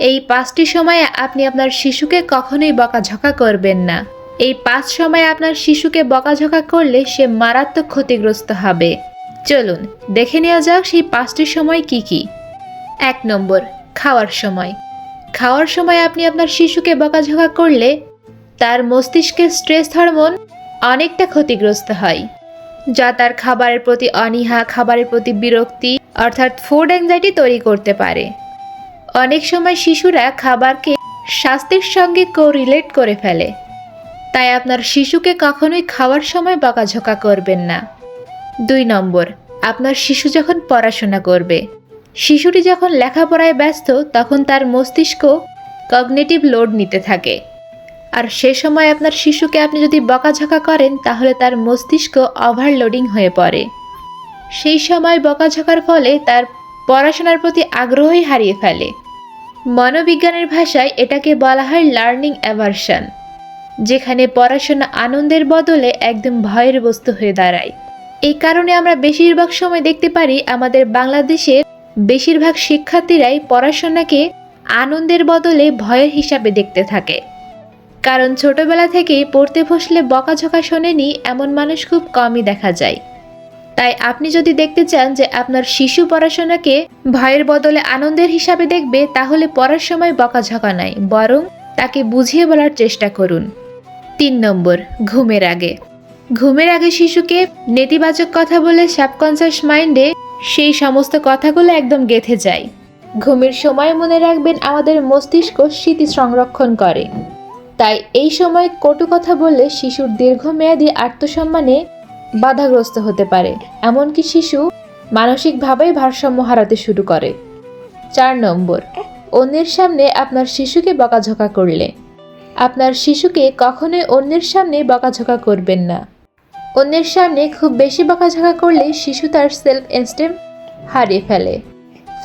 এই পাঁচটি সময়ে আপনি আপনার শিশুকে কখনোই বকাঝকা করবেন না। এই পাঁচ সময়ে আপনার শিশুকে বকাঝকা করলে সে মারাত্মক ক্ষতিগ্রস্ত হবে। চলুন, দেখে নেওয়া যাক সেই পাঁচটি সময় কি কি। এক নম্বর, খাওয়ার সময়। খাওয়ার সময় আপনি আপনার শিশুকে বকাঝকা করলে তার মস্তিষ্কের স্ট্রেস হরমোন অনেকটা ক্ষতিগ্রস্ত হয়, যা তার খাবারের প্রতি অনীহা, খাবারের প্রতি বিরক্তি, অর্থাৎ ফুড অ্যাংজাইটি তৈরি করতে পারে। অনেক সময় শিশুরা খাবারকে স্বাস্থ্যের সঙ্গে কোরিলেট করে ফেলে। তাই আপনার শিশুকে কখনোই খাওয়ার সময় বকাঝকা করবেন না। দুই নম্বর, আপনার শিশু যখন পড়াশোনা করবে, শিশুটি যখন লেখাপড়ায় ব্যস্ত, তখন তার মস্তিষ্ক কগনেটিভ লোড নিতে থাকে। আর সে সময় আপনার শিশুকে আপনি যদি বকাঝকা করেন, তাহলে তার মস্তিষ্ক ওভারলোডিং হয়ে পড়ে। সেই সময় বকাঝকার ফলে তার পড়াশোনার প্রতি আগ্রহই হারিয়ে ফেলে। মনোবিজ্ঞানের ভাষায় এটাকে বলা হয় লার্নিং অ্যাভারশন যেখানে পড়াশোনা আনন্দের বদলে একদম ভয়ের বস্তু হয়ে দাঁড়ায়। এই কারণে আমরা বেশিরভাগ সময় দেখতে পারি আমাদের বাংলাদেশের বেশিরভাগ শিক্ষার্থীরাই পড়াশোনাকে আনন্দের বদলে ভয়ের হিসাবে দেখতে থাকে। কারণ ছোটবেলা থেকেই পড়তে বসলে বকাঝকা শোনেনি এমন মানুষ খুব কমই দেখা যায়। তাই আপনি যদি দেখতে চান যে আপনার শিশু পড়াশোনাকে ভয়ের বদলে আনন্দের হিসাবে দেখবে, তাহলে পড়ার সময় বকাঝকা নাই, বরং তাকে বুঝিয়ে বলার চেষ্টা করুন। তিন নম্বর, ঘুমের আগে। ঘুমের আগে শিশুকে নেতিবাচক কথা বলে সাবকনসিয়াস মাইন্ডে সেই সমস্ত কথাগুলো একদম গেঁথে যায়। ঘুমের সময় মনে রাখবেন আমাদের মস্তিষ্ক স্মৃতি সংরক্ষণ করে। তাই এই সময় কটু কথা বললে শিশুর দীর্ঘমেয়াদী আত্মসম্মানে বাধাগ্রস্ত হতে পারে। এমনকি শিশু মানসিকভাবেই ভারসাম্য হারাতে শুরু করে। চার নম্বর, অন্যের সামনে আপনার শিশুকে বকাঝকা করলে। আপনার শিশুকে কখনোই অন্যের সামনে বকাঝকা করবেন না। অন্যের সামনে খুব বেশি বকাঝকা করলে শিশু তার সেলফ এস্টেম হারিয়ে ফেলে।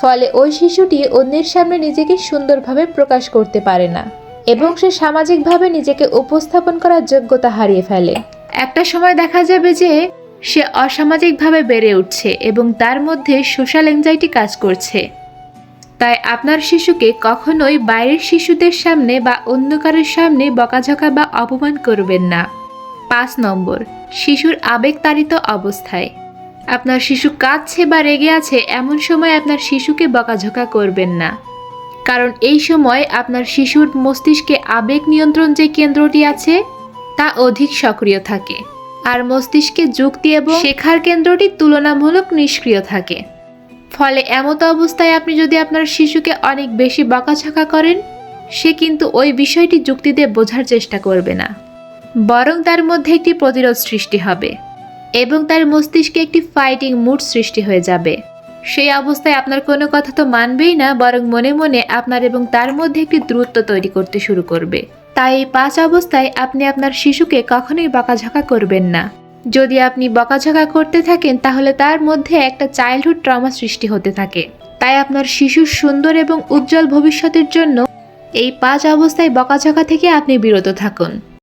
ফলে ওই শিশুটি অন্যের সামনে নিজেকে সুন্দরভাবে প্রকাশ করতে পারে না। এবং সে সামাজিকভাবে নিজেকে উপস্থাপন করার যোগ্যতা হারিয়ে ফেলে। একটা সময় দেখা যাবে যে সে অসামাজিকভাবে বেড়ে উঠছে এবং তার মধ্যে সোশ্যাল অ্যাংজাইটি কাজ করছে। তাই আপনার শিশুকে কখনোই বাইরের শিশুদের সামনে বা অন্য কারোর সামনে বকাঝকা বা অপমান করবেন না। পাঁচ নম্বর, শিশুর আবেগতাড়িত অবস্থায়। আপনার শিশু কাঁদছে বা রেগে আছে এমন সময় আপনার শিশুকে বকাঝকা করবেন না। কারণ এই সময় আপনার শিশুর মস্তিষ্কে আবেগ নিয়ন্ত্রণ যে কেন্দ্রটি আছে তা অধিক সক্রিয় থাকে। আর মস্তিষ্কে যুক্তি এবং শেখার কেন্দ্রটি তুলনামূলক নিষ্ক্রিয় থাকে। ফলে এমত অবস্থায় আপনি যদি আপনার শিশুকে অনেক বেশি বকাঝকা করেন, সে কিন্তু ওই বিষয়টি যুক্তি দিয়ে বোঝার চেষ্টা করবে না। বরং তার মধ্যে একটি প্রতিরোধ সৃষ্টি হবে এবং তার মস্তিষ্কে একটি ফাইটিং মুড সৃষ্টি হয়ে যাবে। সেই অবস্থায় আপনার কোনো কথা তো মানবেই না, বরং মনে মনে আপনার এবং তার মধ্যে একটি দূরত্ব তৈরি করতে শুরু করবে। তাই এই পাঁচ অবস্থায় আপনি আপনার শিশুকে কখনোই বকাঝকা করবেন না। যদি আপনি বকাঝকা করতে থাকেন, তাহলে তার মধ্যে একটা চাইল্ডহুড ট্রমা সৃষ্টি হতে থাকে। তাই আপনার শিশুর সুন্দর এবং উজ্জ্বল ভবিষ্যতের জন্য এই পাঁচ অবস্থায় বকাঝকা থেকে আপনি বিরত থাকুন।